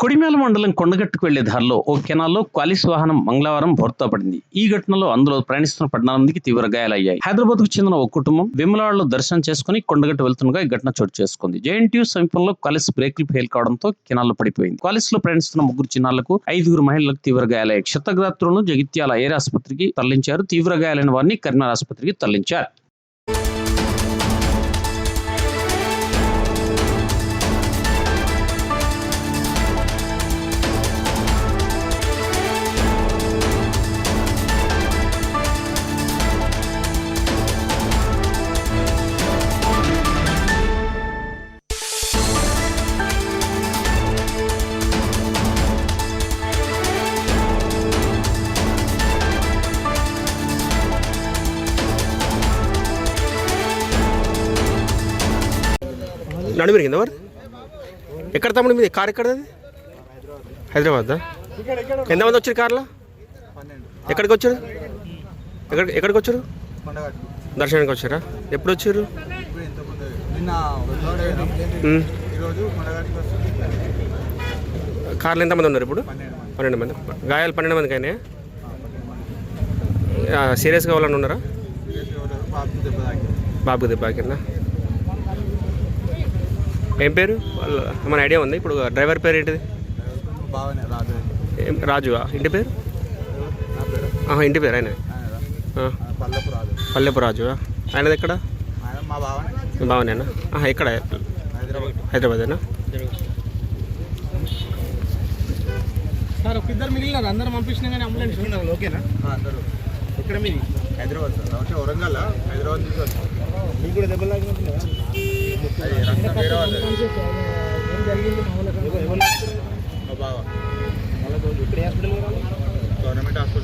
కొడిమేల మండలం కొండగట్టుకు వెళ్ళే దారిలో ఓ కెనాల్లో క్వాలిస్ వాహనం మంగళవారం బోర్తో పడింది. ఈ ఘటనలో అందులో ప్రయాణిస్తున్న పద్నాలుగు తీవ్ర గాయాలయ్యాయి. హైదరాబాద్కు చెందిన ఒక కుటుంబం విమలవాడలో దర్శనం చేసుకుని కొండగట్టు వెళ్తుండగా ఈ ఘటన చోటు చేసుకుంది. జేఎన్టీయూ సమీపంలో క్వాలిస్ బ్రేకులు ఫెయిల్ కావడంతో కెనాల్లో పడిపోయింది. క్వాలిస్లో ప్రయాణిస్తున్న ముగ్గురు చిన్నారులకు ఐదుగురు మహిళలకు తీవ్ర గాయాలయ్యాయి. క్షతగాత్రులను జగిత్యాల ఎయిర్ ఆసుపత్రికి తరలించారు. తీవ్ర గాయాలైన వారిని కరీంనగర్ ఆసుపత్రికి తరలించారు. నడు పెరిగింది ఎవరు ఎక్కడ తమ్ముడు మీది? కార్ ఎక్కడది? హైదరాబాద్ ఎంతమంది వచ్చారు కార్లో? ఎక్కడికి వచ్చారు? ఎక్కడ ఎక్కడికి వచ్చారు? దర్శనానికి వచ్చారా? ఎప్పుడు వచ్చారు? కార్లు కార్లో ఎంతమంది ఉన్నారు ఇప్పుడు? పన్నెండు మంది. గాయాలు పన్నెండు మందికి కానీ సీరియస్గా వాళ్ళని ఉన్నారా? బాబుకి బాబు దెబ్బ తాకిందా. ఏం పేరు? వాళ్ళ ఏమైనా ఐడియా ఉంది? ఇప్పుడు డ్రైవర్ పేరు ఏంటిది? బాగానే రాదు ఏం రాజు ఇంటి పేరు? ఆహా, ఇంటి పేరు ఆయన. పల్లపు రాదు పల్లెపు రాజు ఆయనది ఎక్కడ? ఆయన మా బావనే బాగున్నానా ఆహా, ఎక్కడ? హైదరాబాద్. హైదరాబాదేనా? సార్ ఒక ఇద్దరు మిగిలినారు. అందరం పంపించినా కానీ అంబులెన్స్ ఓకేనా? ఆ, అందరూ. ఎక్కడ మీది హైదరాబాద్ సార్. వరంగల్ హైదరాబాద్ నుంచి మీకు కూడా దెబ్బలు గవర్నమెంట్ హాస్పిటల్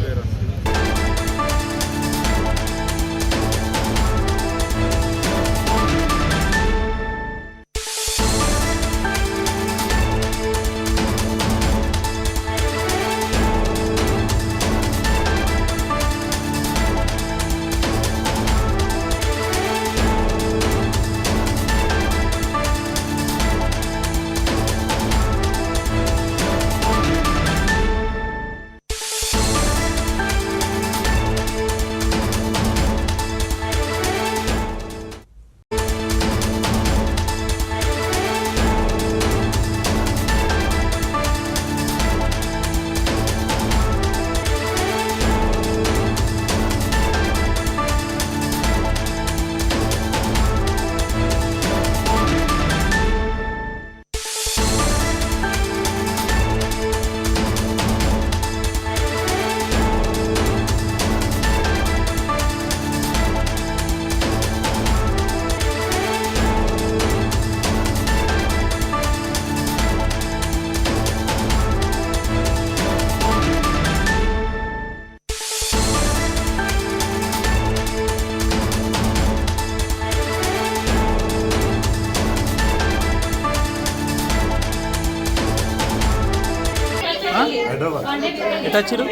ఎట్లా వచ్చారు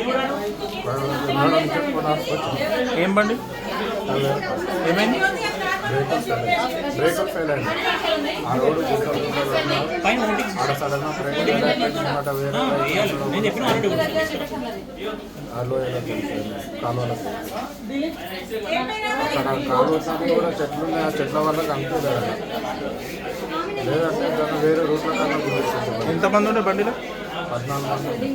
ఏం బండి? ఏమైంది? బ్రేకప్ ఫెయిల్ అయింది. ఆ రోడ్డు పైన ఆడ సడన్ బ్రేక్ వేరే నేను చెప్పిన ఆల్రెడీ ఆలో కాలువలకు అక్కడ కాలు వచ్చినప్పుడు కూడా చెట్లు ఉన్నాయి ఆ చెట్ల వల్ల కనిపించలేదు. లేదంటే దాన్ని వేరే రూట్లో కన్నా ఎంతమంది ఉండే బండిలో? పద్నాలుగు మంది